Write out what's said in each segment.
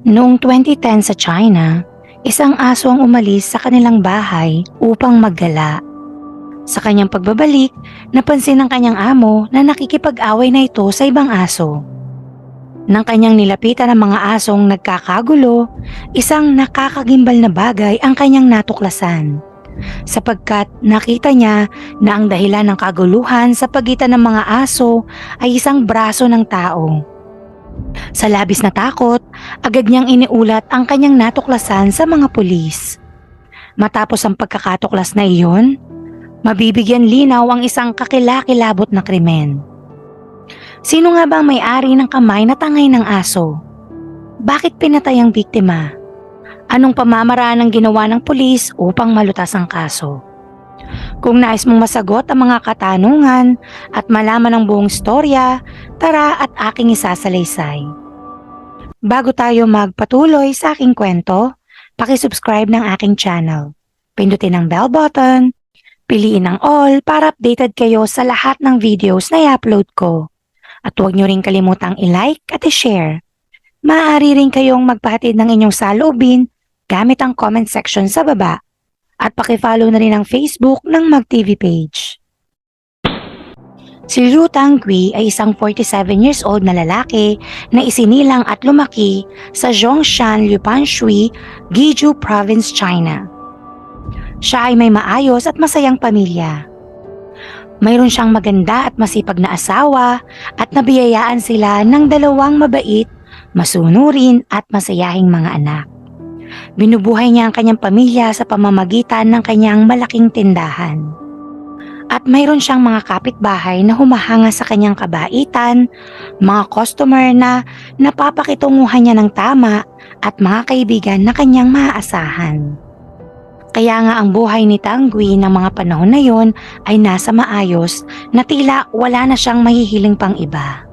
Noong 2010 sa China, isang aso ang umalis sa kanilang bahay upang maggala. Sa kanyang pagbabalik, napansin ng kanyang amo na nakikipag-away na ito sa ibang aso. Nang kanyang nilapitan ang mga asong nagkakagulo, isang nakakagimbal na bagay ang kanyang natuklasan. Sapagkat nakita niya na ang dahilan ng kaguluhan sa pagitan ng mga aso ay isang braso ng tao. Sa labis na takot, agad niyang iniulat ang kanyang natuklasan sa mga pulis. Matapos ang pagkakatuklas na iyon, mabibigyan linaw ang isang kakilakilabot na krimen. Sino nga ba ang may-ari ng kamay na tangay ng aso? Bakit pinatay ang biktima? Anong pamamaraan ang ginawa ng pulis upang malutas ang kaso? Kung nais mong masagot ang mga katanungan at malaman ang buong storya, tara at aking isasalaysay. Bago tayo magpatuloy sa aking kwento, pakisubscribe ng aking channel. Pindutin ang bell button, piliin ang all para updated kayo sa lahat ng videos na i-upload ko. At huwag nyo rin kalimutang i-like at i-share. Maaari rin kayong magpahatid ng inyong saloobin gamit ang comment section sa baba at pakifollow na rin ang Facebook ng MagTV page. Si Liu Tangui ay isang 47 years old na lalaki na isinilang at lumaki sa Zhongshan, Liupanshui, Guizhou Province, China. Siya ay may maayos at masayang pamilya. Mayroon siyang maganda at masipag na asawa at nabiyayaan sila ng dalawang mabait, masunurin at masayahing mga anak. Binubuhay niya ang kanyang pamilya sa pamamagitan ng kanyang malaking tindahan. At mayroon siyang mga kapitbahay na humahanga sa kanyang kabaitan, mga customer na napapakitunguhan niya ng tama at mga kaibigan na kanyang maaasahan. Kaya nga ang buhay ni Tangui ng mga panahon na yon ay nasa maayos na tila wala na siyang mahihiling pang iba.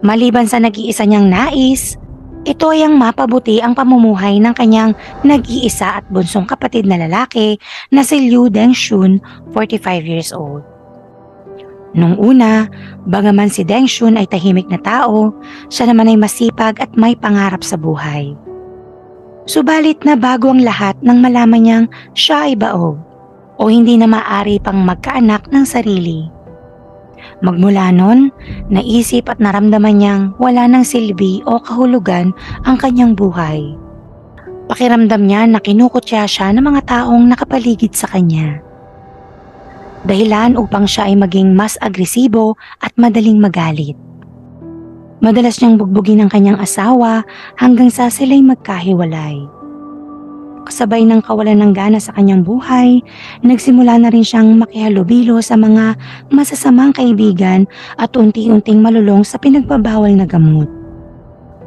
Maliban sa nag-iisa niyang nais, ito ay ang mapabuti ang pamumuhay ng kanyang nag-iisa at bunsong kapatid na lalaki na si Liu Dengshun, 45 years old. Nung una, bagaman si Dengshun ay tahimik na tao, siya naman ay masipag at may pangarap sa buhay. Subalit na bago ang lahat nang malaman niyang siya ay baog o hindi na maaari pang magkaanak ng sarili. Magmula nun, naisip at naramdaman niyang wala ng silbi o kahulugan ang kanyang buhay. Pakiramdam niya na kinukutya siya ng mga taong nakapaligid sa kanya. Dahilan upang siya ay maging mas agresibo at madaling magalit. Madalas niyang bugbugin ang kanyang asawa hanggang sa sila'y magkahiwalay. Kasabay ng kawalan ng gana sa kanyang buhay, nagsimula na rin siyang makihalubilo sa mga masasamang kaibigan at unti-unting malulong sa pinagbabawal na gamot.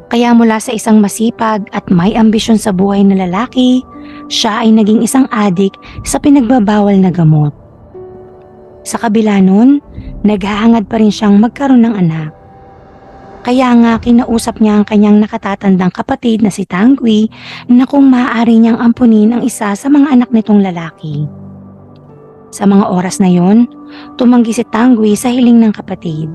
Kaya mula sa isang masipag at may ambisyon sa buhay na lalaki, siya ay naging isang adik sa pinagbabawal na gamot. Sa kabila nun, naghahangad pa rin siyang magkaroon ng anak. Kaya nga kinausap niya ang kanyang nakatatandang kapatid na si Tangui na kung maaari niyang ampunin ang isa sa mga anak nitong lalaki. Sa mga oras na yon, tumanggi si Tangui sa hiling ng kapatid.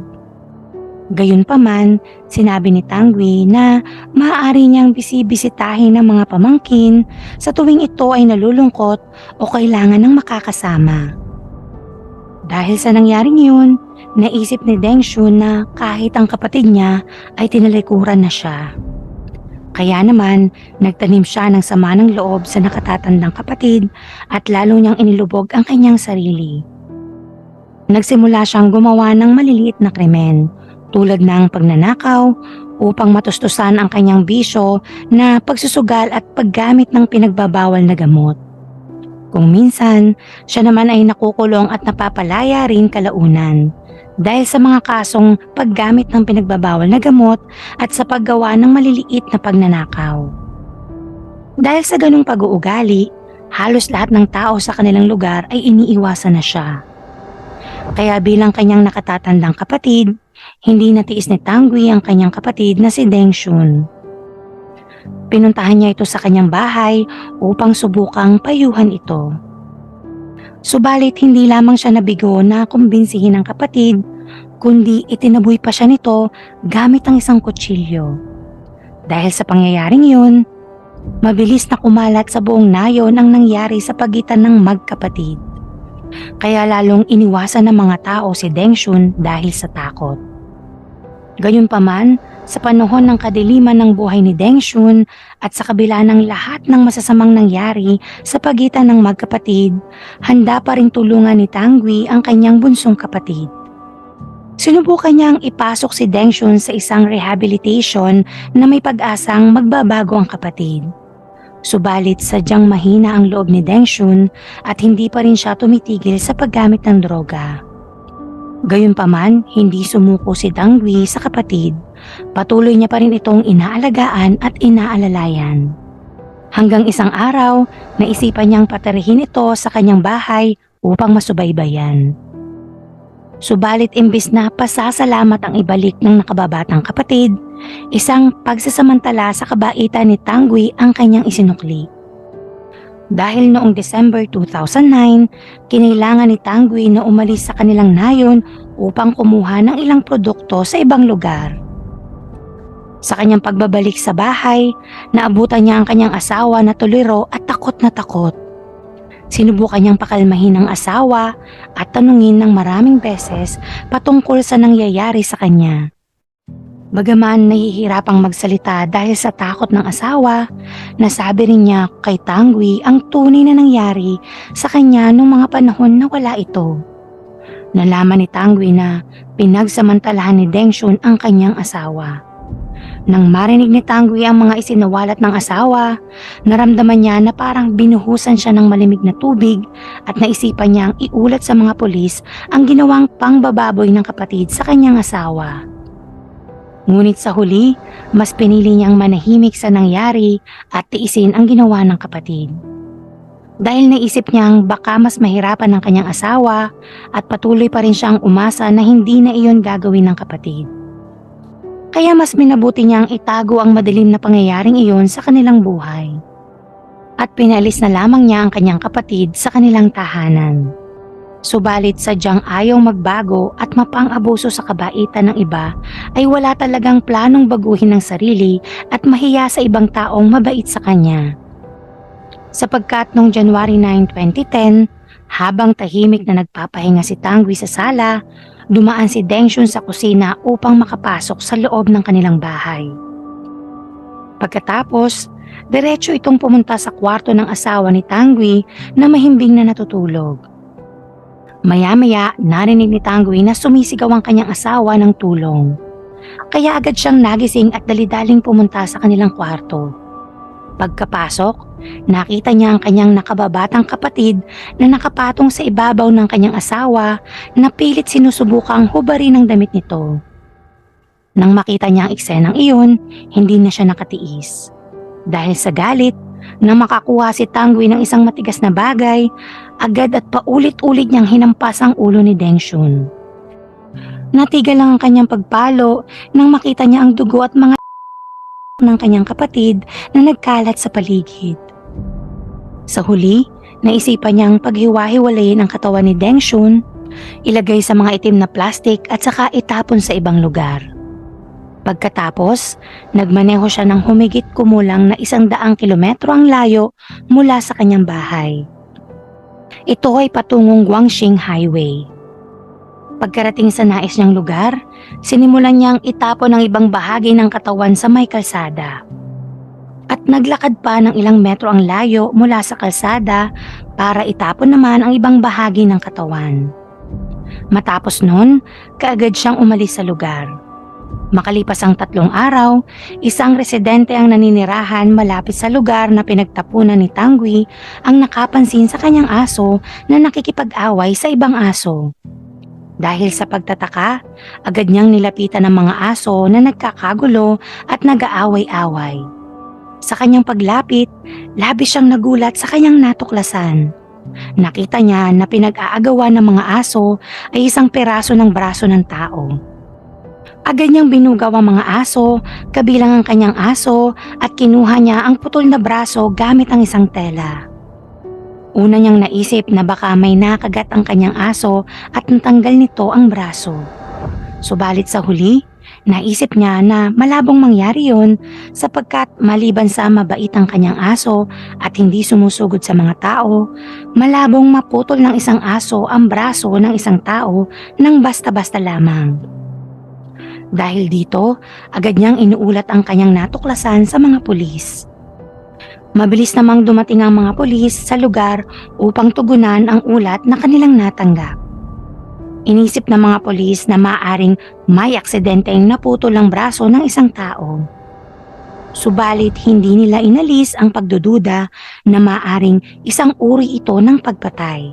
Gayunpaman, sinabi ni Tangui na maaari niyang bisibisitahin ng mga pamangkin sa tuwing ito ay nalulungkot o kailangan ng makakasama. Dahil sa nangyaring yun, naisip ni Deng Shun na kahit ang kapatid niya ay tinalikuran na siya. Kaya naman, nagtanim siya ng sama ng loob sa nakatatandang kapatid at lalo niyang inilubog ang kanyang sarili. Nagsimula siyang gumawa ng maliliit na krimen tulad ng pagnanakaw upang matustusan ang kanyang bisyo na pagsusugal at paggamit ng pinagbabawal na gamot. Kung minsan, siya naman ay nakukulong at napapalaya rin kalaunan dahil sa mga kasong paggamit ng pinagbabawal na gamot at sa paggawa ng maliliit na pagnanakaw. Dahil sa ganong pag-uugali, halos lahat ng tao sa kanilang lugar ay iniiwasan na siya. Kaya bilang kanyang nakatatandang kapatid, hindi natiis ni Tangui ang kanyang kapatid na si Deng Shun. Pinuntahan niya ito sa kanyang bahay upang subukang payuhan ito. Subalit hindi lamang siya nabigo na kumbinsihin ng kapatid, kundi itinaboy pa siya nito gamit ang isang kutsilyo. Dahil sa pangyayaring yun, mabilis na kumalat sa buong nayon ang nangyari sa pagitan ng magkapatid. Kaya lalong iniwasan ng mga tao si Deng Shun dahil sa takot. Gayunpaman, sa panahon ng kadiliman ng buhay ni Deng Shun at sa kabila ng lahat ng masasamang nangyari sa pagitan ng magkapatid, handa pa rin tulungan ni Tangwi ang kanyang bunsong kapatid. Sinubukan niyang ipasok si Deng Shun sa isang rehabilitation na may pag-asang magbabago ang kapatid. Subalit sadyang mahina ang loob ni Deng Shun at hindi pa rin siya tumitigil sa paggamit ng droga. Gayunpaman, hindi sumuko si Dangwi sa kapatid. Patuloy niya pa rin itong inaalagaan at inaalalayan. Hanggang isang araw, naisipan niyang patarihin ito sa kanyang bahay upang masubaybayan. Subalit imbis na pasasalamat ang ibalik ng nakababatang kapatid, isang pagsasamantala sa kabaitan ni Tangwi ang kanyang isinukli. Dahil noong December 2009, kinailangan ni Tangwi na umalis sa kanilang nayon upang kumuha ng ilang produkto sa ibang lugar. Sa kanyang pagbabalik sa bahay, naabutan niya ang kanyang asawa na tuliro at takot na takot. Sinubukan niyang pakalmahin ang asawa at tanungin ng maraming beses patungkol sa nangyayari sa kanya. Bagaman nahihirapang magsalita dahil sa takot ng asawa, nasabi rin niya kay Tangwi ang tunay na nangyari sa kanya nung mga panahon na wala ito. Nalaman ni Tangwi na pinagsamantalahan ni Deng Shun ang kanyang asawa. Nang marinig ni Tangwi ang mga isinawalat ng asawa, naramdaman niya na parang binuhusan siya ng malimig na tubig at naisipan niyang iulat sa mga pulis ang ginawang pangbababoy ng kapatid sa kanyang asawa. Ngunit sa huli, mas pinili niyang manahimik sa nangyari at tiisin ang ginawa ng kapatid. Dahil naisip niyang baka mas mahirapan ng kanyang asawa at patuloy pa rin siyang umasa na hindi na iyon gagawin ng kapatid. Kaya mas minabuti niyang itago ang madilim na pangyayaring iyon sa kanilang buhay. At pinalis na lamang niya ang kanyang kapatid sa kanilang tahanan. Subalit sadyang ayaw magbago at mapang-abuso sa kabaitan ng iba ay wala talagang planong baguhin ng sarili at mahiya sa ibang taong mabait sa kanya. Sapagkat noong January 9, 2010, habang tahimik na nagpapahinga si Tangwi sa sala, dumaan si Deng Shun sa kusina upang makapasok sa loob ng kanilang bahay. Pagkatapos, diretso itong pumunta sa kwarto ng asawa ni Tangwi na mahimbing na natutulog. Maya-maya, narinig ni Tangwi na sumisigaw ang kanyang asawa ng tulong. Kaya agad siyang nagising at dalidaling pumunta sa kanilang kwarto. Pagkapasok, nakita niya ang kanyang nakababatang kapatid na nakapatong sa ibabaw ng kanyang asawa na pilit sinusubukang hubarin ang damit nito. Nang makita niya ang eksenang iyon, hindi na siya nakatiis. Dahil sa galit, na makakuha si Tangwi ng isang matigas na bagay, agad at paulit-ulit niyang hinampas ang ulo ni Deng Shun. Natigal lang ang kanyang pagpalo nang makita niya ang dugo at mga ng kanyang kapatid na nagkalat sa paligid. Sa huli, naisipan niyang paghiwa-hiwalayin ang katawan ni Deng Shun, ilagay sa mga itim na plastik at saka itapon sa ibang lugar. Pagkatapos, nagmaneho siya ng humigit kumulang na isang daang kilometro ang layo mula sa kanyang bahay. Ito ay patungong Guangxing Highway. Pagkarating sa nais niyang lugar, sinimulan niyang itapon ang ibang bahagi ng katawan sa may kalsada. At naglakad pa ng ilang metro ang layo mula sa kalsada para itapon naman ang ibang bahagi ng katawan. Matapos nun, kaagad siyang umalis sa lugar. Makalipas ang tatlong araw, isang residente ang naninirahan malapit sa lugar na pinagtapunan ni Tangwi ang nakapansin sa kanyang aso na nakikipag-away sa ibang aso. Dahil sa pagtataka, agad niyang nilapitan ng mga aso na nagkakagulo at nag-aaway-away. Sa kanyang paglapit, labis siyang nagulat sa kanyang natuklasan. Nakita niya na pinag-aagawa ng mga aso ay isang peraso ng braso ng tao. Agad niyang binugaw ang mga aso, kabilang ang kanyang aso at kinuha niya ang putol na braso gamit ang isang tela. Una niyang naisip na baka may nakagat ang kanyang aso at natanggal nito ang braso. Subalit sa huli, Naisip niya na malabong mangyari yon sapagkat maliban sa mabait ang kanyang aso at hindi sumusugod sa mga tao, malabong maputol ng isang aso ang braso ng isang tao ng basta-basta lamang. Dahil dito, agad niyang inuulat ang kanyang natuklasan sa mga pulis. Mabilis namang dumating ang mga pulis sa lugar upang tugunan ang ulat na kanilang natanggap. Inisip ng mga polis na maaring may aksidenteng naputol ang braso ng isang tao. Subalit hindi nila inalis ang pagdududa na maaring isang uri ito ng pagpatay.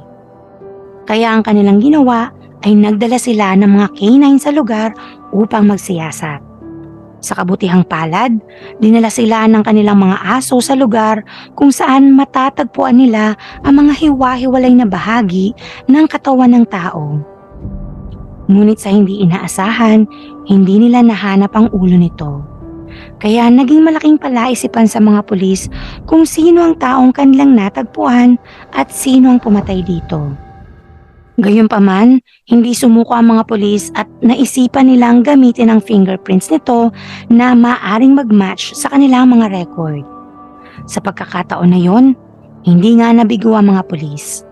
Kaya ang kanilang ginawa ay nagdala sila ng mga canine sa lugar upang magsiyasat. Sa kabutihang palad, dinala sila ng kanilang mga aso sa lugar kung saan matatagpuan nila ang mga hiwa-hiwalay na bahagi ng katawan ng tao. Ngunit sa hindi inaasahan, hindi nila nahanap ang ulo nito. Kaya naging malaking palaisipan sa mga pulis kung sino ang taong kanilang natagpuan at sino ang pumatay dito. Gayunpaman, hindi sumuko ang mga pulis at naisipan nilang gamitin ang fingerprints nito na maaring mag-match sa kanilang mga record. Sa pagkakataon na yon, hindi nga nabigo ang mga pulis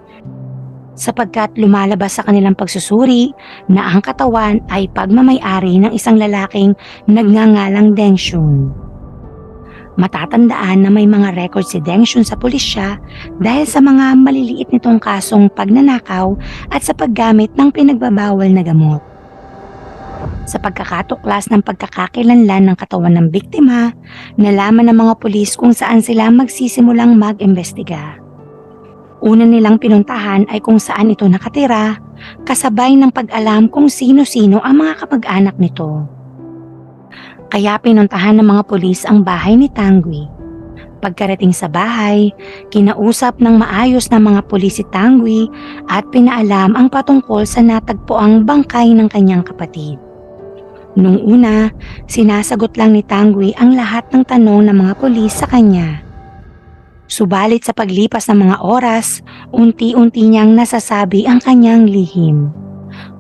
sapagkat lumalabas sa kanilang pagsusuri na ang katawan ay pagmamayari ng isang lalaking nagngangalang Deng Shun. Matatandaan na may mga record si Deng Shun sa pulisya dahil sa mga maliliit nitong kasong pagnanakaw at sa paggamit ng pinagbabawal na gamot. Sa pagkakatuklas ng pagkakakilanlan ng katawan ng biktima, nalaman ng mga pulis kung saan sila magsisimulang mag-imbestiga. Una nilang pinuntahan ay kung saan ito nakatira, kasabay ng pag-alam kung sino-sino ang mga kapag-anak nito. Kaya pinuntahan ng mga pulis ang bahay ni Tangwi. Pagkarating sa bahay, kinausap ng maayos ng mga pulis si Tangwi at pinaalam ang patungkol sa natagpoang bangkay ng kanyang kapatid. Nung una, sinasagot lang ni Tangwi ang lahat ng tanong ng mga pulis sa kanya. Subalit sa paglipas ng mga oras, unti-unti niyang nasasabi ang kanyang lihim.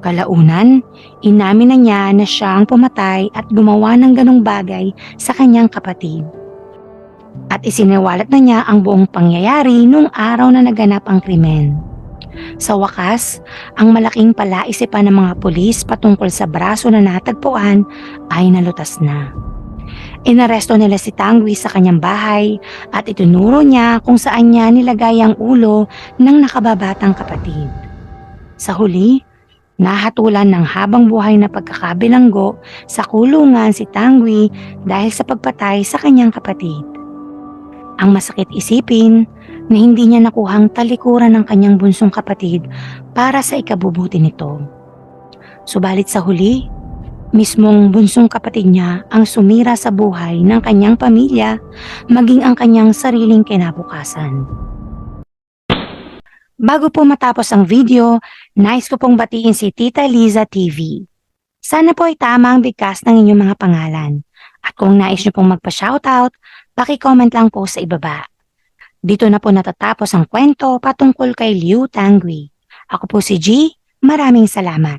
Kalaunan, inamin na niya na siya ang pumatay at gumawa ng ganong bagay sa kanyang kapatid. At isiniwalat na niya ang buong pangyayari nung araw na naganap ang krimen. Sa wakas, ang malaking palaisipan ng mga pulis patungkol sa braso na natagpuan ay nalutas na. Inaresto nila si Tangwi sa kanyang bahay at itunuro niya kung saan niya nilagay ang ulo ng nakababatang kapatid. Sa huli, nahatulan ng habang buhay na pagkakabilanggo sa kulungan si Tangwi dahil sa pagpatay sa kanyang kapatid. Ang masakit isipin na hindi niya nakuhang talikuran ng kanyang bunsong kapatid para sa ikabubuti nito. Subalit sa huli, Mismong bunsong kapatid niya ang sumira sa buhay ng kanyang pamilya maging ang kanyang sariling kinabukasan. Bago po matapos ang video, nice ko pong batiin si Tita Liza TV. Sana po ay tama ang bigkas ng inyong mga pangalan. At kung nais niyo pong magpa-shoutout, paki-comment lang po sa ibaba. Dito na po natatapos ang kwento patungkol kay Liu Tangui. Ako po si G, maraming salamat.